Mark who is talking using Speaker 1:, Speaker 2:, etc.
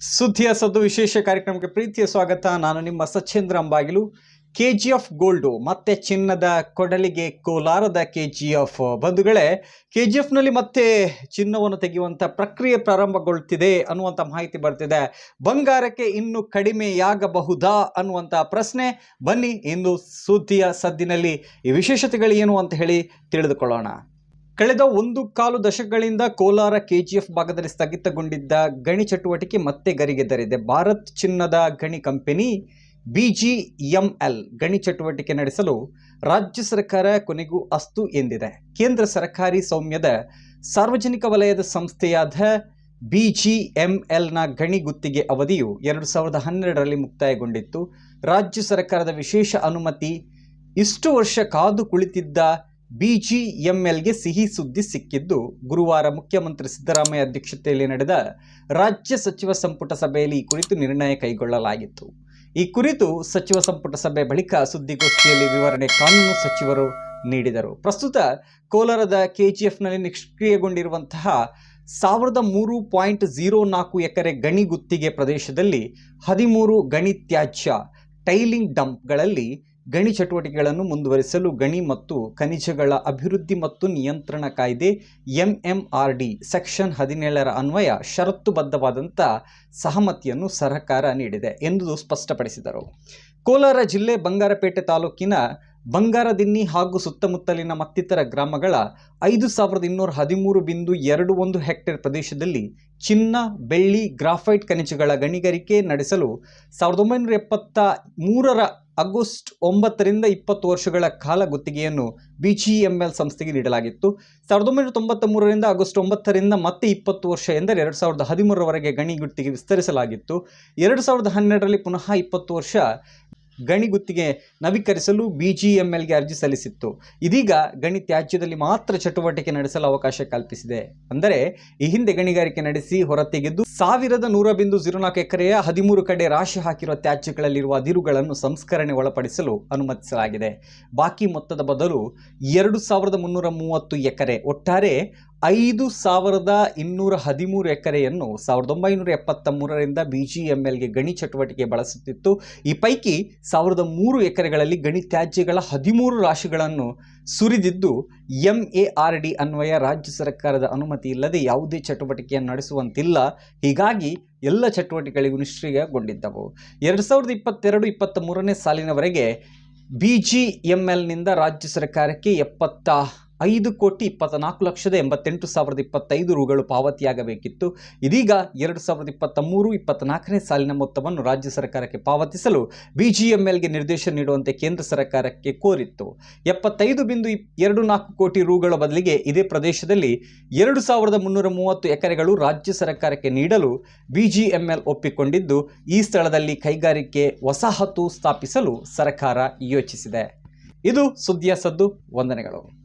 Speaker 1: ಸುದ್ದಿಯ ಸದ್ದು ವಿಶೇಷ ಕಾರ್ಯಕ್ರಮಕ್ಕೆ ಪ್ರೀತಿಯ ಸ್ವಾಗತ. ನಾನು ನಿಮ್ಮ Sachendra Ambagilu. K G F gold, ಮತ್ತೆ ಚಿನ್ನದ ಕೊಡಲಿಗೆ ಕೋಲಾರದ ಕೆ ಜಿ ಎಫ್ ಬಂಧುಗಳೇ ಕೆ ಜಿ ಎಫ್ನಲ್ಲಿ ಮತ್ತೆ ಚಿನ್ನವನ್ನು ತೆಗೆಯುವಂಥ ಪ್ರಕ್ರಿಯೆ ಪ್ರಾರಂಭಗೊಳ್ತಿದೆ ಅನ್ನುವಂಥ ಮಾಹಿತಿ ಬರ್ತಿದೆ. ಬಂಗಾರಕ್ಕೆ ಇನ್ನು ಕಡಿಮೆಯಾಗಬಹುದಾ ಅನ್ನುವಂಥ ಪ್ರಶ್ನೆ. ಬನ್ನಿ ಇಂದು ಸುದ್ದಿಯ ಸದ್ದಿನಲ್ಲಿ ಈ ವಿಶೇಷತೆಗಳು ಏನು ಅಂತ ಹೇಳಿ ತಿಳಿದುಕೊಳ್ಳೋಣ. ಕಳೆದ ಒಂದು ಕಾಲು ದಶಕಗಳಿಂದ ಕೋಲಾರ ಕೆಜಿಎಫ್ ಭಾಗದಲ್ಲಿ ಸ್ಥಗಿತಗೊಂಡಿದ್ದ ಗಣಿ ಚಟುವಟಿಕೆ ಮತ್ತೆ ಗರಿಗೆದರಿದೆ ಭಾರತ್ ಚಿನ್ನದ ಗಣಿ ಕಂಪನಿ ಬಿಜಿಎಂಎಲ್ ಗಣಿ ಚಟುವಟಿಕೆ ನಡೆಸಲು ರಾಜ್ಯ ಸರ್ಕಾರ ಕೊನೆಗೂ ಅಸ್ತು ಎಂದಿದೆ. ಕೇಂದ್ರ ಸರ್ಕಾರಿ ಸೌಮ್ಯದ ಸಾರ್ವಜನಿಕ ವಲಯದ ಸಂಸ್ಥೆಯಾದ ಬಿಜಿಎಂಎಲ್ನ ಗಣಿ ಗುತ್ತಿಗೆ ಅವಧಿಯು ಎರಡು ಸಾವಿರದ ಹನ್ನೆರಡರಲ್ಲಿ ಮುಕ್ತಾಯಗೊಂಡಿತ್ತು. ರಾಜ್ಯ ಸರ್ಕಾರದ ವಿಶೇಷ ಅನುಮತಿ ಇಷ್ಟು ವರ್ಷ ಕಾದು ಕುಳಿತಿದ್ದ ಬಿಜಿಎಂಎಲ್ಗೆ ಸಿಹಿ ಸುದ್ದಿ ಸಿಕ್ಕಿದ್ದು ಗುರುವಾರ ಮುಖ್ಯಮಂತ್ರಿ ಸಿದ್ದರಾಮಯ್ಯ ಅಧ್ಯಕ್ಷತೆಯಲ್ಲಿ ನಡೆದ ರಾಜ್ಯ ಸಚಿವ ಸಂಪುಟ ಸಭೆಯಲ್ಲಿ ಈ ಕುರಿತು ನಿರ್ಣಯ ಕೈಗೊಳ್ಳಲಾಗಿತ್ತು. ಈ ಕುರಿತು ಸಚಿವ ಸಂಪುಟ ಸಭೆ ಬಳಿಕ ಸುದ್ದಿಗೋಷ್ಠಿಯಲ್ಲಿ ವಿವರಣೆ ಕಾನೂನು ಸಚಿವರು ನೀಡಿದರು. ಪ್ರಸ್ತುತ ಕೋಲಾರದ ಕೆಜಿಎಫ್ನಲ್ಲಿ ನಿಷ್ಕ್ರಿಯಗೊಂಡಿರುವಂತಹ ಸಾವಿರದ ಮೂರು ಪಾಯಿಂಟ್ ಝೀರೋ ನಾಲ್ಕು ಎಕರೆ ಗಣಿ ಗುತ್ತಿಗೆ ಪ್ರದೇಶದಲ್ಲಿ ಹದಿಮೂರು ಗಣಿ ತ್ಯಾಜ್ಯ ಟೈಲಿಂಗ್ ಡಂಪ್ಗಳಲ್ಲಿ ಗಣಿ ಚಟುವಟಿಕೆಗಳನ್ನು ಮುಂದುವರಿಸಲು ಗಣಿ ಮತ್ತು ಖನಿಜಗಳ ಅಭಿವೃದ್ಧಿ ಮತ್ತು ನಿಯಂತ್ರಣ ಕಾಯ್ದೆ ಎಂಎಂಆರ್ಡಿ ಸೆಕ್ಷನ್ ಹದಿನೇಳರ ಅನ್ವಯ ಷರತ್ತುಬದ್ಧವಾದಂಥ ಸಹಮತಿಯನ್ನು ಸರ್ಕಾರ ನೀಡಿದೆ ಎಂದು ಸ್ಪಷ್ಟಪಡಿಸಿದರು. ಕೋಲಾರ ಜಿಲ್ಲೆ ಬಂಗಾರಪೇಟೆ ತಾಲೂಕಿನ ಬಂಗಾರದಿನ್ನಿ ಹಾಗೂ ಸುತ್ತಮುತ್ತಲಿನ ಮತ್ತಿತರ ಗ್ರಾಮಗಳ ಐದು ಸಾವಿರದ ಇನ್ನೂರ ಹದಿಮೂರು ಬಿಂದು ಎರಡು ಒಂದು ಹೆಕ್ಟೇರ್ ಪ್ರದೇಶದಲ್ಲಿ ಚಿನ್ನ, ಬೆಳ್ಳಿ, ಗ್ರಾಫೈಟ್ ಖನಿಜಗಳ ಗಣಿಗಾರಿಕೆ ನಡೆಸಲು ಸಾವಿರದ ಒಂಬೈನೂರ ಎಪ್ಪತ್ತ ಮೂರರ ಆಗಸ್ಟ್ ಒಂಬತ್ತರಿಂದ ಇಪ್ಪತ್ತು ವರ್ಷಗಳ ಕಾಲ ಗುತ್ತಿಗೆಯನ್ನು ಬಿ ಜಿ ಎಂ ಎಲ್ ಸಂಸ್ಥೆಗೆ ನೀಡಲಾಗಿತ್ತು. ಸಾವಿರದ ಒಂಬೈನೂರ ತೊಂಬತ್ತ ಮೂರರಿಂದ ಆಗಸ್ಟ್ ಒಂಬತ್ತರಿಂದ ಮತ್ತೆ ಇಪ್ಪತ್ತು ವರ್ಷ ಎಂದರೆ ಎರಡು ಸಾವಿರದ ಹದಿಮೂರರವರೆಗೆ ಗಣಿ ಗುತ್ತಿಗೆ ವಿಸ್ತರಿಸಲಾಗಿತ್ತು. ಎರಡು ಸಾವಿರದ ಹನ್ನೆರಡರಲ್ಲಿ ಪುನಃ ಇಪ್ಪತ್ತು ವರ್ಷ ಗಣಿ ಗುತ್ತಿಗೆ ನವೀಕರಿಸಲು ಬಿಜಿಎಂಎಲ್ಗೆ ಅರ್ಜಿ ಸಲ್ಲಿಸಿತ್ತು. ಇದೀಗ ಗಣಿ ತ್ಯಾಜ್ಯದಲ್ಲಿ ಮಾತ್ರ ಚಟುವಟಿಕೆ ನಡೆಸಲು ಅವಕಾಶ ಕಲ್ಪಿಸಿದೆ. ಅಂದರೆ ಈ ಹಿಂದೆ ಗಣಿಗಾರಿಕೆ ನಡೆಸಿ ಹೊರತೆಗೆದು ಸಾವಿರದ ನೂರ ಬಿಂದು ಜೀರೋ ನಾಲ್ಕು ಎಕರೆಯ ಹದಿಮೂರು ಕಡೆ ರಾಶಿ ಹಾಕಿರುವ ತ್ಯಾಜ್ಯಗಳಲ್ಲಿರುವ ಅದಿರುಗಳನ್ನು ಸಂಸ್ಕರಣೆ ಒಳಪಡಿಸಲು ಅನುಮತಿಸಲಾಗಿದೆ. ಬಾಕಿ ಮೊತ್ತದ ಬದಲು ಎರಡು ಸಾವಿರದ ಮುನ್ನೂರ ಮೂವತ್ತು ಎಕರೆ ಒಟ್ಟಾರೆ ಐದು ಸಾವಿರದ ಇನ್ನೂರ ಹದಿಮೂರು ಎಕರೆಯನ್ನು ಸಾವಿರದ ಒಂಬೈನೂರ ಎಪ್ಪತ್ತ ಮೂರರಿಂದ ಬಿ ಜಿ ಎಂ ಎಲ್ಗೆ ಗಣಿ ಚಟುವಟಿಕೆ ಬಳಸುತ್ತಿತ್ತು. ಈ ಪೈಕಿ ಸಾವಿರದ ಮೂರು ಎಕರೆಗಳಲ್ಲಿ ಗಣಿ ತ್ಯಾಜ್ಯಗಳ ಹದಿಮೂರು ರಾಶಿಗಳನ್ನು ಸುರಿದಿದ್ದು, ಎಂ ಎ ಆರ್ ಡಿ ಅನ್ವಯ ರಾಜ್ಯ ಸರ್ಕಾರದ ಅನುಮತಿ ಇಲ್ಲದೆ ಯಾವುದೇ ಚಟುವಟಿಕೆಯನ್ನು ನಡೆಸುವಂತಿಲ್ಲ. ಹೀಗಾಗಿ ಎಲ್ಲ ಚಟುವಟಿಕೆಗಳಿಗೂ ನಿಷ್ಕ್ರಿಯಗೊಂಡಿದ್ದವು. ಎರಡು ಸಾವಿರದ ಇಪ್ಪತ್ತೆರಡು ಇಪ್ಪತ್ತ ಮೂರನೇ ಸಾಲಿನವರೆಗೆ ಬಿ ಜಿ ಎಂ ಎಲ್ನಿಂದ ರಾಜ್ಯ ಸರ್ಕಾರಕ್ಕೆ ಎಪ್ಪತ್ತ ಐದು ಕೋಟಿ ಇಪ್ಪತ್ತ್ನಾಲ್ಕು ಲಕ್ಷದ ಎಂಬತ್ತೆಂಟು ಸಾವಿರದ ಇಪ್ಪತ್ತೈದು ರುಗಳು ಪಾವತಿಯಾಗಬೇಕಿತ್ತು. ಇದೀಗ ಎರಡು ಸಾವಿರದ ಇಪ್ಪತ್ತ ಮೂರು, ಇಪ್ಪತ್ತ್ನಾಲ್ಕನೇ ಸಾಲಿನ ಮೊತ್ತವನ್ನು ರಾಜ್ಯ ಸರ್ಕಾರಕ್ಕೆ ಪಾವತಿಸಲು ಬಿಜಿಎಂಎಲ್ಗೆ ನಿರ್ದೇಶನ ನೀಡುವಂತೆ ಕೇಂದ್ರ ಸರ್ಕಾರಕ್ಕೆ ಕೋರಿತ್ತು. ಎಪ್ಪತ್ತೈದು ಬಿಂದು ಎರಡು ನಾಲ್ಕು ಕೋಟಿ ರುಗಳ ಬದಲಿಗೆ ಇದೇ ಪ್ರದೇಶದಲ್ಲಿ ಎರಡು ಸಾವಿರದ ಮುನ್ನೂರ ಮೂವತ್ತು ಎಕರೆಗಳು ರಾಜ್ಯ ಸರ್ಕಾರಕ್ಕೆ ನೀಡಲು ಬಿಜಿಎಂಎಲ್ ಒಪ್ಪಿಕೊಂಡಿದ್ದು, ಈ ಸ್ಥಳದಲ್ಲಿ ಕೈಗಾರಿಕೆ ವಸಾಹತು ಸ್ಥಾಪಿಸಲು ಸರ್ಕಾರ ಯೋಚಿಸಿದೆ. ಇದು ಸುದ್ದಿಯ ಸದ್ದು. ವಂದನೆಗಳು.